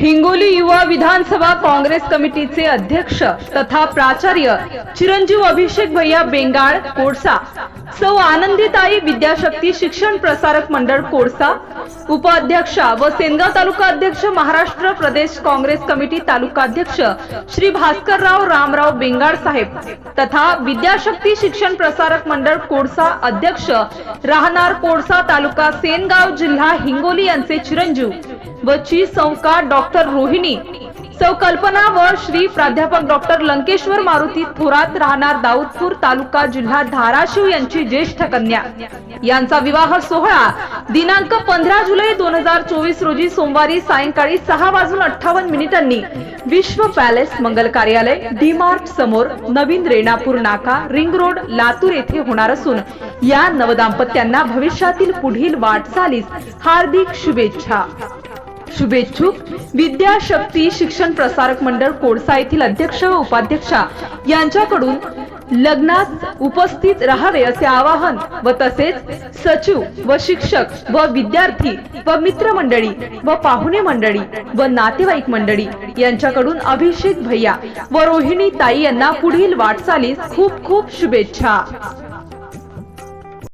हिंगोली युवा विधानसभा काँग्रेस कमिटीचे अध्यक्ष तथा प्राचार्य चिरंजीव अभिषेक भैया बेंगाळ कोळसा सौ आनंदीताई विद्याशक्ती शिक्षण प्रसारक मंडळ कोळसा उपाध्यक्षा व सेनगाव तालुका अध्यक्ष महाराष्ट्र प्रदेश काँग्रेस कमिटी तालुका अध्यक्ष श्री भास्करराव रामराव बेंगाळ साहेब तथा विद्याशक्ती शिक्षण प्रसारक मंडळ कोळसा अध्यक्ष राहणार कोळसा तालुका सेनगाव जिल्हा हिंगोली यांचे चिरंजीव व ची संका डॉक्टर रोहिणी. सौ कल्पना व श्री प्राध्यापक डॉक्टर लंकेश्वर मारुती थोरात राहणार दाऊदपूर तालुका जिल्हा धाराशिव यांची ज्येष्ठ कन्या. यांचा विवाह सोहळा दिनांक पंधरा जुलै दोन हजार चोवीस रोजी सोमवारी सायंकाळी सहा वाजून अठ्ठावन्न मिनिटांनी विश्व पॅलेस मंगल कार्यालय डी मार्ट समोर नवीन रेणापूर नाका रिंग रोड लातूर येथे होणार असून या नवदाम्पत्यांना भविष्यातील पुढील वाटचालीस हार्दिक शुभेच्छा. शुभेच्छुक. विद्याशक्ती शिक्षण प्रसारक मंडळ कोळसा येथील अध्यक्ष व उपाध्यक्षा यांच्याकडून लग्नात उपस्थित राहावे असे आवाहन व तसेच सचिव व शिक्षक व विद्यार्थी व मित्रमंडळी व पाहुणे मंडळी व नातेवाईक मंडळी यांच्याकडून अभिषेक भैया व रोहिणी ताई यांना पुढील वाटचालीस खूप खूप शुभेच्छा.